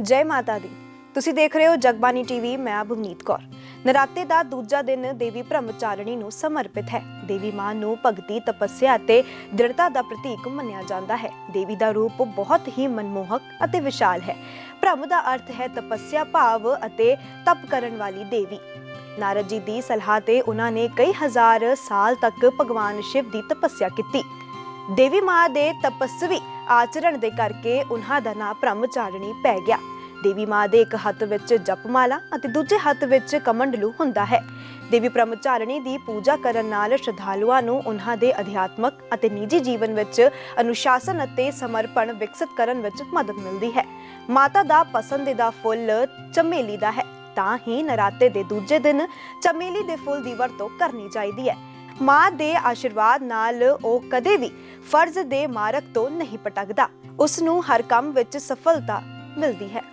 ਜੈ ਮਾਤਾ ਦੀ। ਤੁਸੀਂ ਦੇਖ ਰਹੇ ਹੋ ਜਗਬਾਨੀ ਟੀਵੀ, ਮੈਂ ਭਵਨੀਤ ਕੌਰ। ਨਰਾਤੇ ਦਾ ਦੂਜਾ ਦਿਨ ਦੇਵੀ ਬ੍ਰਹਮਚਾਰਿਣੀ ਨੂੰ ਸਮਰਪਿਤ ਹੈ। ਦੇਵੀ ਮਾਂ ਨੂੰ ਭਗਤੀ, ਤਪੱਸਿਆ ਅਤੇ ਦ੍ਰਿੜਤਾ ਦਾ ਪ੍ਰਤੀਕ ਮੰਨਿਆ ਜਾਂਦਾ ਹੈ। ਦੇਵੀ ਦਾ ਰੂਪ ਬਹੁਤ ਹੀ ਮਨਮੋਹਕ ਅਤੇ ਵਿਸ਼ਾਲ ਹੈ। ਬ੍ਰਹਮ ਦਾ ਅਰਥ ਹੈ ਤਪੱਸਿਆ, ਭਾਵ ਅਤੇ ਤਪ ਕਰਨ ਵਾਲੀ ਦੇਵੀ। ਨਾਰਦ ਜੀ ਦੀ ਸਲਾਹ ਤੇ ਉਹਨਾਂ ਨੇ ਕਈ ਹਜ਼ਾਰ ਸਾਲ ਤੱਕ ਭਗਵਾਨ ਸ਼ਿਵ ਦੀ ਤਪੱਸਿਆ ਕੀਤੀ। ਦੇਵੀ ਮਾਂ ਦੇ ਤਪਸਵੀ ਆਚਰਣ ਦੇ ਕਰਕੇ ਉਹਨਾਂ ਦਾ ਨਾਂ ਬ੍ਰਹਮਚਾਰਣੀ ਪੈ ਗਿਆ। ਦੇਵੀ ਮਾਂ ਦੇ ਇੱਕ ਹੱਥ ਵਿੱਚ ਜਪਮਾਲਾ ਅਤੇ ਦੂਜੇ ਹੱਥ ਵਿੱਚ ਕਮੰਡਲੂ ਹੁੰਦਾ ਹੈ। ਦੇਵੀ ਬ੍ਰਹਮਚਾਰਿਣੀ ਦੀ ਪੂਜਾ ਕਰਨ ਨਾਲ ਸ਼ਰਧਾਲੂਆਂ ਨੂੰ ਉਹਨਾਂ ਦੇ ਅਧਿਆਤਮਕ ਅਤੇ ਨਿੱਜੀ ਜੀਵਨ ਵਿੱਚ ਅਨੁਸ਼ਾਸਨ ਅਤੇ ਸਮਰਪਣ ਵਿਕਸਿਤ ਕਰਨ ਵਿੱਚ ਮਦਦ ਮਿਲਦੀ ਹੈ। ਮਾਤਾ ਦਾ ਪਸੰਦੀਦਾ ਫੁੱਲ ਚਮੇਲੀ ਦਾ ਹੈ। ਤਾਂ ਹੀ ਨਰਾਤੇ ਦੇ ਦੂਜੇ ਦਿਨ ਚਮੇਲੀ ਦੇ ਫੁੱਲ ਦੀ ਵਰਤੋਂ ਕਰਨੀ ਚਾਹੀਦੀ ਹੈ। ਮਾਂ ਦੇ ਆਸ਼ੀਰਵਾਦ ਨਾਲ ਉਹ ਕਦੇ ਵੀ ਫਰਜ਼ ਦੇ ਮਾਰਗ ਤੋਂ ਨਹੀਂ ਪਟਕਦਾ। ਉਸ ਨੂੰ ਹਰ ਕੰਮ ਵਿੱਚ ਸਫਲਤਾ ਮਿਲਦੀ ਹੈ।